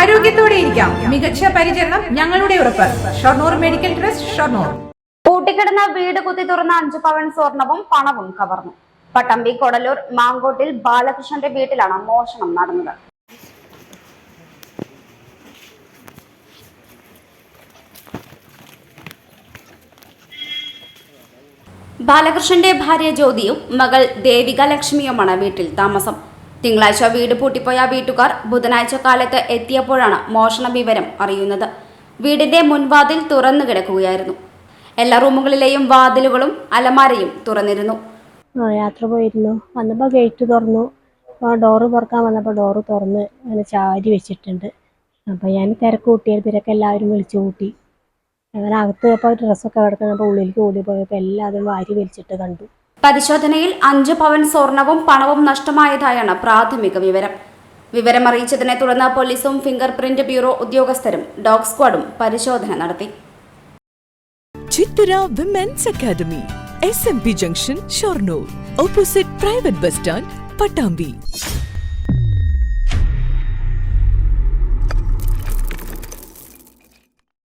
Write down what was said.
ആരോഗ്യത്തോടെ ഇരിക്കാം. മികച്ച പരിചരണം ഞങ്ങളുടെ ഉറപ്പ്. Shoranur medical trust Shoranur. പൂട്ടിക്കിടന്ന വീട് കുത്തി തുറന്ന അഞ്ചു പവൻ സ്വർണവും പണവും കവർന്നു. പട്ടമ്പി കൊടലൂർ മാങ്കോട്ടിൽ ബാലകൃഷ്ണന്റെ വീട്ടിലാണ് മോഷണം നടന്നത്. ബാലകൃഷ്ണന്റെ ഭാര്യ ജ്യോതിയും മകൾ ദേവിക ലക്ഷ്മിയുമാണ് വീട്ടിൽ താമസം. തിങ്കളാഴ്ച വീട് പൂട്ടിപ്പോയ വീട്ടുകാർ ബുധനാഴ്ച കാലത്ത് എത്തിയപ്പോഴാണ് മോഷണ വിവരം അറിയുന്നത്. വീടിന്റെ മുൻവാതിൽ തുറന്നു കിടക്കുകയായിരുന്നു. എല്ലാ റൂമുകളിലെയും വാതിലുകളും അലമാരയും തുറന്നിരുന്നു. യാത്ര പോയിരുന്നു. വന്നപ്പോൾ ഗേറ്റ് തുറന്നു. ഡോറ് തുറക്കാൻ വന്നപ്പോൾ ഡോറ് തുറന്ന് അങ്ങനെ ചാരി വെച്ചിട്ടുണ്ട്. അപ്പോൾ ഞാൻ തിരക്ക് കൂട്ടിയത് തിരക്ക് എല്ലാവരും വിളിച്ചു കൂട്ടി. അങ്ങനെ അകത്ത് അപ്പോൾ ഡ്രസ്സൊക്കെ കിടക്കുന്നപ്പോൾ ഉള്ളിലേക്ക് ഓടി പോയപ്പോ എല്ലാവരും വാരി വലിച്ചിട്ട് കണ്ടു. പരിശോധനയിൽ അഞ്ച് പവൻ സ്വർണവും പണവും നഷ്ടമായതായാണ് പ്രാഥമിക വിവരം. വിവരമറിയിച്ചതിനെ തുടർന്ന് പോലീസും ഫിംഗർ പ്രിന്റ് ബ്യൂറോ ഉദ്യോഗസ്ഥരും ഡോഗ് സ്ക്വാഡും പരിശോധന നടത്തി. Chithara women's academy S M P junction Shoranur opposite private bus stand Pattambi